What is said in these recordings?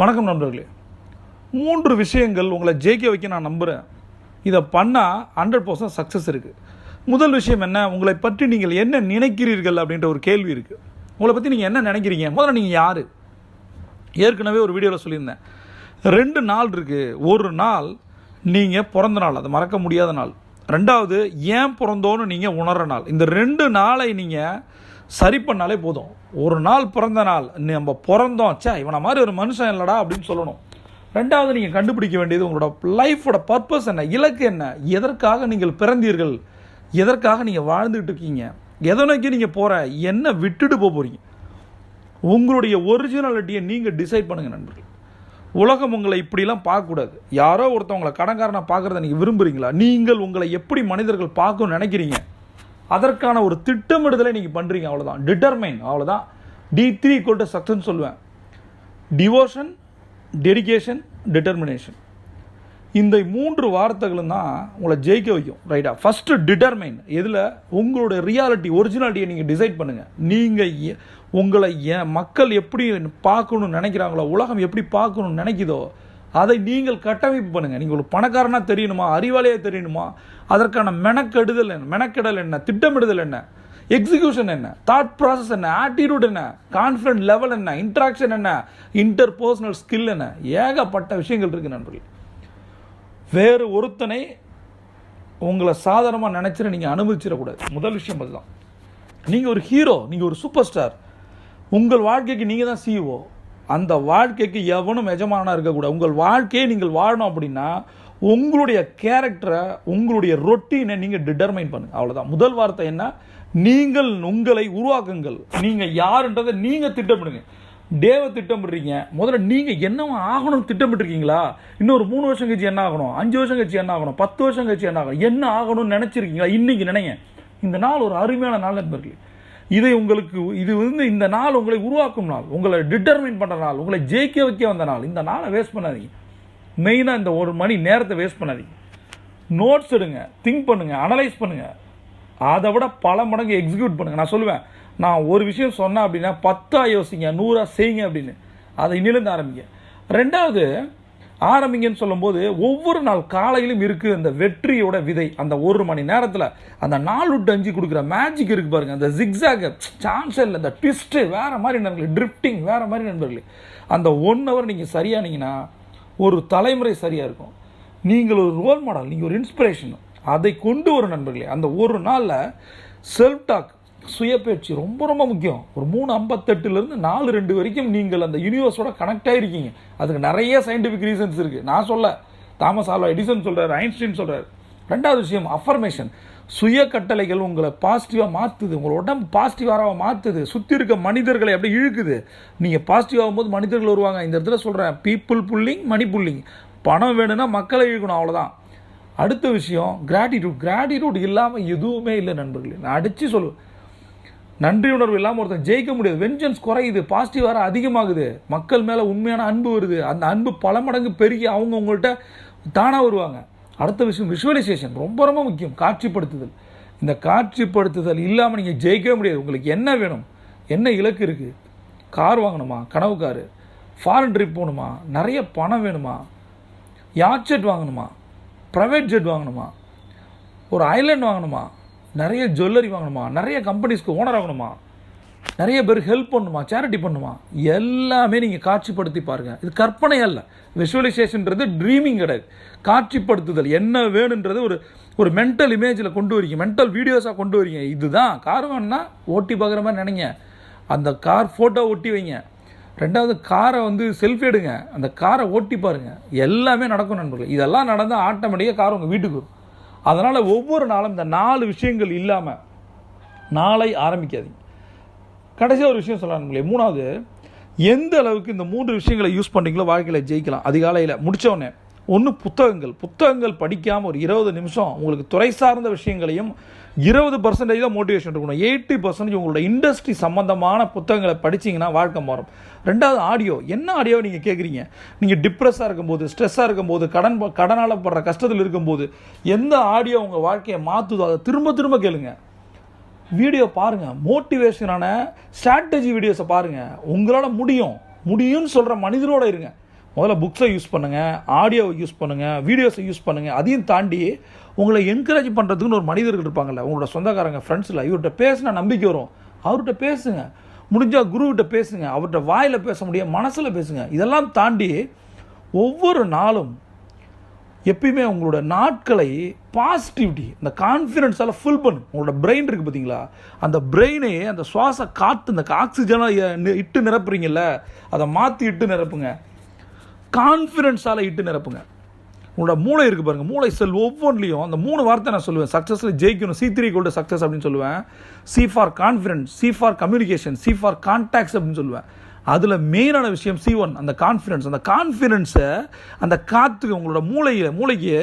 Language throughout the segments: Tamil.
வணக்கம் நண்பர்களே. மூன்று விஷயங்கள் உங்களை ஜெயிக்க வைக்க நான் நம்புகிறேன் இதை பண்ணால் ஹண்ட்ரட் பர்சன்ட் சக்ஸஸ் இருக்குது முதல் விஷயம் என்ன? உங்களை பற்றி நீங்கள் என்ன நினைக்கிறீர்கள் அப்படின்ற ஒரு கேள்வி இருக்குது உங்களை பற்றி நீங்கள் என்ன நினைக்கிறீங்க? முதல்ல நீங்கள் யார்? ஏற்கனவே ஒரு வீடியோவில் சொல்லியிருந்தேன். ரெண்டு நாள் இருக்குது ஒரு நாள் நீங்கள் பிறந்த நாள். அது மறக்க முடியாத நாள். ரெண்டாவது ஏன் பிறந்தோன்னு நீங்கள் உணர்ற நாள். இந்த ரெண்டு நாளை நீங்கள் சரி பண்ணாலே போதும். ஒரு நாள் பிறந்த நாள் நம்ம பிறந்தோம். சே இவனை மாதிரி ஒரு மனுஷன் இல்லடா அப்படின்னு சொல்லணும். ரெண்டாவது நீங்கள் கண்டுபிடிக்க வேண்டியது உங்களோட லைஃபோட பர்பஸ் என்ன இலக்கு என்ன எதற்காக நீங்கள் பிறந்தீர்கள் எதற்காக நீங்கள் வாழ்ந்துகிட்டு இருக்கீங்க எதை நோக்கி நீங்கள் போகிற என்ன விட்டுட்டு போக போகிறீங்க உங்களுடைய ஒரிஜினாலிட்டியை நீங்கள் டிசைட் பண்ணுங்கள் நண்பர்கள். உலகம் உங்களை இப்படிலாம் பார்க்கக்கூடாது. யாரோ ஒருத்தவங்களை கடன்காரனை பார்க்குறத நீங்கள் விரும்புகிறீங்களா நீங்கள் உங்களை எப்படி மனிதர்கள் பார்க்கணும்னு நினைக்கிறீங்க? அதற்கான ஒரு திட்டமிடுதலை நீங்கள் பண்ணுறீங்க அவ்வளோதான் டிட்டர்மைன் அவ்வளோதான் டி த்ரீ ஈக்குவல் டு சக்ஸஸ்ன்னு சொல்லுவேன். டிவோஷன் டெடிகேஷன் டிட்டர்மினேஷன் இந்த மூன்று வார்த்தைகளும் தான் உங்களை ஜெயிக்க வைக்கும் ரைட்டா ஃபஸ்ட்டு டிட்டர்மைன் எதில்? உங்களோட ரியாலிட்டி ஒரிஜினாலிட்டியை நீங்கள் டிசைட் பண்ணுங்கள் நீங்கள் எ- உங்களை மக்கள் எப்படி பார்க்கணும்னு நினைக்கிறாங்களோ உலகம் எப்படி பார்க்கணும்னு நினைக்குதோ அதை நீங்கள் கட்டமைப்பு பண்ணுங்கள் நீங்கள் ஒரு பணக்காரனாக தெரியணுமா? அறிவாளியாக தெரியணுமா? அதற்கான மெனக்கெடுதல் என்ன? மெனக்கெடல் என்ன? திட்டமிடுதல் என்ன? எக்ஸிகியூஷன் என்ன? தாட் ப்ராசஸ் என்ன? ஆட்டிடியூட் என்ன? கான்ஃபிடன்ட் லெவல் என்ன? இன்ட்ராக்ஷன் என்ன? இன்டர் பர்சனல் ஸ்கில் என்ன? ஏகப்பட்ட விஷயங்கள் இருக்குது நண்பர்கள். வேறு ஒருத்தனை உங்களை சாதாரணமாக நினச்சிட நீங்கள் அனுபவிச்சிடக்கூடாது முதல் விஷயம் அதுதான். நீங்கள் ஒரு ஹீரோ நீங்கள் ஒரு சூப்பர் ஸ்டார் உங்கள் வாழ்க்கைக்கு நீங்கள் தான் சிஇஓ அந்த வாழ்க்கைக்கு எவனும் எஜமானாக இருக்கக்கூடாது. உங்கள் வாழ்க்கையை நீங்கள் வாழணும் அப்படின்னா உங்களுடைய கேரக்டரை உங்களுடைய ரொட்டீனை நீங்கள் டிட்டர்மைன் பண்ணுங்க. அவ்வளோதான் முதல் வார்த்தை என்ன? நீங்கள் உங்களை உருவாக்குங்கள். நீங்கள் யாருன்றதை நீங்கள் திட்டமிடுங்க. டேவை திட்டமிடுறீங்க. முதல்ல நீங்கள் என்னவா ஆகணும்னு திட்டமிட்டுருக்கீங்களா? இன்னொரு மூணு வருஷம் கழிச்சு என்ன ஆகணும்? அஞ்சு வருஷம் கழிச்சு என்ன ஆகணும்? பத்து வருஷம் கழிச்சு என்ன ஆகணும்? என்ன ஆகணும்னு நினச்சிருக்கீங்களா? இன்னைக்கு நினைங்க. இந்த நாள் ஒரு அருமையான நாள் நண்பர்களே. இதை உங்களுக்கு இது வந்து இந்த நாள் உங்களை உருவாக்கும் நாள். உங்களை டிட்டர்மின் பண்ணுற நாள். உங்களை ஜெயிக்க வைக்க வந்த நாள். இந்த நாளை வேஸ்ட் பண்ணாதீங்க. மெயினாக இந்த ஒரு மணி நேரத்தை வேஸ்ட் பண்ணாதீங்க. நோட்ஸ் எடுங்க. திங்க் பண்ணுங்கள் அனலைஸ் பண்ணுங்கள் அதை விட பல மடங்கு எக்ஸிக்யூட் பண்ணுங்கள் நான் சொல்லுவேன். நான் ஒரு விஷயம் சொன்னேன் அப்படின்னா பத்தா யோசிங்க. நூறா செய்யுங்க அப்படின்னு. அதை இன்னிலேருந்து ஆரம்பிங்க. ரெண்டாவது ஆரம்பிங்கன்னு சொல்லும்போது ஒவ்வொரு நாள் காலையிலும் இருக்குது அந்த வெற்றியோட விதை. அந்த ஒரு மணி நேரத்தில் அந்த நாலு விட்டு அஞ்சு கொடுக்குற மேஜிக் இருக்கு பாருங்க. அந்த ஜிக்ஸாக சான்ஸ் இல்லை. அந்த ட்விஸ்ட்டு வேற மாதிரி நண்பர்களே ட்ரிஃப்டிங் வேற மாதிரி நண்பர்களே. அந்த ஒன் ஹவர் நீங்கள் சரியானீங்கன்னா ஒரு தலைமுறை சரியாக இருக்கும். நீங்கள் ஒரு ரோல் மாடல் நீங்கள் ஒரு இன்ஸ்பிரேஷன் அதை கொண்டு வரும் நண்பர்களே. அந்த ஒரு நாளில் செல்ஃப் டாக் சுயப்பேச்சு ரொம்ப ரொம்ப முக்கியம். ஒரு மூணு ஐம்பத்தெட்டுலேருந்து நாலு ரெண்டு வரைக்கும் நீங்கள் அந்த யூனிவர்ஸோட கனெக்ட் ஆகிருக்கீங்க அதுக்கு நிறைய சயின்டிஃபிக் ரீசன்ஸ் இருக்குது நான் சொல்ல தாமஸ் ஆல்வா எடிசன் சொல்கிறார் ஐன்ஸ்டீன் சொல்கிறார் ரெண்டாவது விஷயம் அஃபர்மேஷன் சுய கட்டளைகள் உங்களை பாசிட்டிவாக மாற்றுது உங்களை உடம்பு பாசிட்டிவாக மாற்றுது சுற்றி இருக்க மனிதர்களை அப்படியே இழுக்குது. நீங்கள் பாசிட்டிவ் ஆகும்போது மனிதர்கள் வருவாங்க. இந்த இடத்துல சொல்கிறேன் பீப்புள் புல்லிங் மணி புல்லிங் பணம் வேணும்னா மக்களை இழுக்கணும் அவ்வளோதான் அடுத்த விஷயம் கிராட்டிடியூட் கிராட்டிடியூட் இல்லாமல் எதுவுமே இல்லை நண்பர்களே. நான் அடித்து சொல்லுவேன். நன்றி உணர்வு இல்லாமல் ஒருத்தன் ஜெயிக்க முடியாது. வெஞ்சன்ஸ் குறையுது. பாசிட்டிவ் வர அதிகமாகுது. மக்கள் மேலே உண்மையான அன்பு வருது. அந்த அன்பு பல மடங்கு பெருகி அவங்க உங்கள்கிட்ட தானாக வருவாங்க. அடுத்த விஷயம் விஷுவலைசேஷன் ரொம்ப ரொம்ப முக்கியம். காட்சிப்படுத்துதல். இந்த காட்சிப்படுத்துதல் இல்லாமல் நீங்கள் ஜெயிக்கவே முடியாது. உங்களுக்கு என்ன வேணும்? என்ன இலக்கு இருக்குது கார் வாங்கணுமா? கனவு காரு ஃபாரின் ட்ரிப் போகணுமா? நிறைய பணம் வேணுமா? யாட் ஜெட் வாங்கணுமா? ப்ரைவேட் ஜெட் வாங்கணுமா? ஒரு ஐலேண்ட் வாங்கணுமா? நிறைய ஜுவல்லரி வாங்கணுமா? நிறைய கம்பெனிஸ்க்கு ஓனர் ஆகணுமா? நிறைய பேருக்கு ஹெல்ப் பண்ணுமா? சேரிட்டி பண்ணுமா? எல்லாமே நீங்கள் காட்சிப்படுத்தி பாருங்கள் இது கற்பனை அல்ல. விஷுவலைசேஷன்ன்றது ட்ரீமிங் கிடையாது. காட்சிப்படுத்துதல். என்ன வேணுன்றது ஒரு ஒரு மென்டல் இமேஜில் கொண்டு வரீங்க. மென்டல் வீடியோஸாக கொண்டு வரீங்க. இதுதான். கார் வேணும்னா ஓட்டி பார்க்குற மாதிரி நினைங்க. அந்த கார் ஃபோட்டோ ஒட்டி வைங்க. ரெண்டாவது காரை வந்து செல்ஃபி எடுங்க. அந்த காரை ஓட்டி பாருங்கள் எல்லாமே நடக்கும் நண்பர்கள். இதெல்லாம் நடந்தால் ஆட்டோமேட்டிக்காக கார் உங்கள் வீட்டுக்கு வரும். அதனால் ஒவ்வொரு நாளும் இந்த நாலு விஷயங்கள் இல்லாமல் நாளை ஆரம்பிக்காதீங்க. கடைசியாக ஒரு விஷயம் சொல்லலாம் மூணாவது எந்த அளவுக்கு இந்த மூன்று விஷயங்களை யூஸ் பண்ணுறீங்களோ வாழ்க்கையில் ஜெயிக்கலாம். அதிகாலையில் முடித்தோடனே ஒன்று புத்தகங்கள். புத்தகங்கள் படிக்காமல் ஒரு இருபது நிமிஷம் உங்களுக்கு துறை சார்ந்த விஷயங்களையும் இருபது பர்சன்டேஜ் தான் மோட்டிவேஷன் இருக்கணும். எயிட்டி பர்சன்டேஜ் உங்களோட இண்டஸ்ட்ரி சம்மந்தமான புத்தகங்களை படிச்சீங்கன்னா வாழ்க்கை மாறும். ரெண்டாவது ஆடியோ என்ன ஆடியோ நீங்கள் கேட்குறீங்க நீங்கள் டிப்ரெஸ்ஸாக இருக்கும்போது ஸ்ட்ரெஸ்ஸாக இருக்கும்போது கடன் ப- கடனால படுற கஷ்டத்தில் இருக்கும்போது எந்த ஆடியோ உங்கள் வாழ்க்கையை மாற்றுதோ அதை திரும்ப திரும்ப கேளுங்க. வீடியோ பாருங்கள் மோட்டிவேஷனான ஸ்ட்ராட்டஜி வீடியோஸை பாருங்கள் உங்களால் முடியும். முடியும்னு சொல்கிற மனிதரோடு இருங்க. முதல்ல புக்ஸை யூஸ் பண்ணுங்கள் ஆடியோவை யூஸ் பண்ணுங்கள் வீடியோஸை யூஸ் பண்ணுங்கள் அதையும் தாண்டி உங்களை என்கரேஜ் பண்ணுறதுக்குன்னு ஒரு மனிதர்கள் இருப்பாங்கல்ல உங்களோட சொந்தக்காரங்க ஃப்ரெண்ட்ஸில் இவர்கிட்ட பேசினா நம்பிக்கை வரும். அவர்கிட்ட பேசுங்க. முடிஞ்சால் குருக்கிட்ட பேசுங்க. அவர்கிட்ட வாயில் பேச முடியும் மனசில் பேசுங்க. இதெல்லாம் தாண்டி ஒவ்வொரு நாளும் எப்பயுமே உங்களோட நாட்களை பாசிட்டிவிட்டி இந்த கான்ஃபிடென்ஸால் ஃபில் பண்ணு. உங்களோட பிரெயின் இருக்குது பார்த்தீங்களா அந்த பிரெயினே அந்த சுவாச காற்று இந்த ஆக்சிஜனை இட்டு நிரப்புறீங்கல்ல அதை மாற்றி இட்டு நிரப்புங்க. கான்ஃபிடென்ஸால் இட்டு நிரப்புங்க. உங்களோட மூளை இருக்குது பாருங்கள் மூளை செல் ஒவ்வொன்றிலையும் அந்த மூணு வார்த்தை நான் சொல்லுவேன். சக்ஸஸில் ஜெயிக்கணும். சி த்ரீ கோல்டு சக்ஸஸ் அப்படின்னு சொல்லுவேன். C for confidence C for communication C for contacts அப்படின்னு சொல்லுவேன். அதில் மெயினான விஷயம் சி ஒன் அந்த கான்ஃபிடன்ஸ் அந்த கான்ஃபிடென்ஸை அந்த காற்றுக்கு உங்களோட மூளையில் மூளைக்கு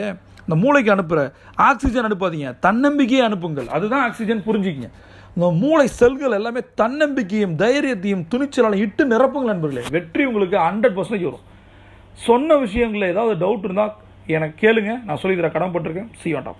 அந்த மூளைக்கு அனுப்புகிற ஆக்சிஜன் அனுப்பாதீங்க. தன்னம்பிக்கையை அனுப்புங்கள். அதுதான் ஆக்சிஜன் புரிஞ்சுக்கிங்க. இந்த மூளை செல்கள் எல்லாமே தன்னம்பிக்கையும் தைரியத்தையும் துணிச்சலாலும் இட்டு நிரப்புங்கள் நண்பர்களே. வெற்றி உங்களுக்கு ஹண்ட்ரட் பர்சன்டேஜ் வரும். சொன்ன விஷயங்களில் ஏதாவது டவுட் இருந்தால் எனக்கு கேளுங்க. நான் சொல்லி தர கடமைப்பட்டிருக்கேன் சி வேண்டாம்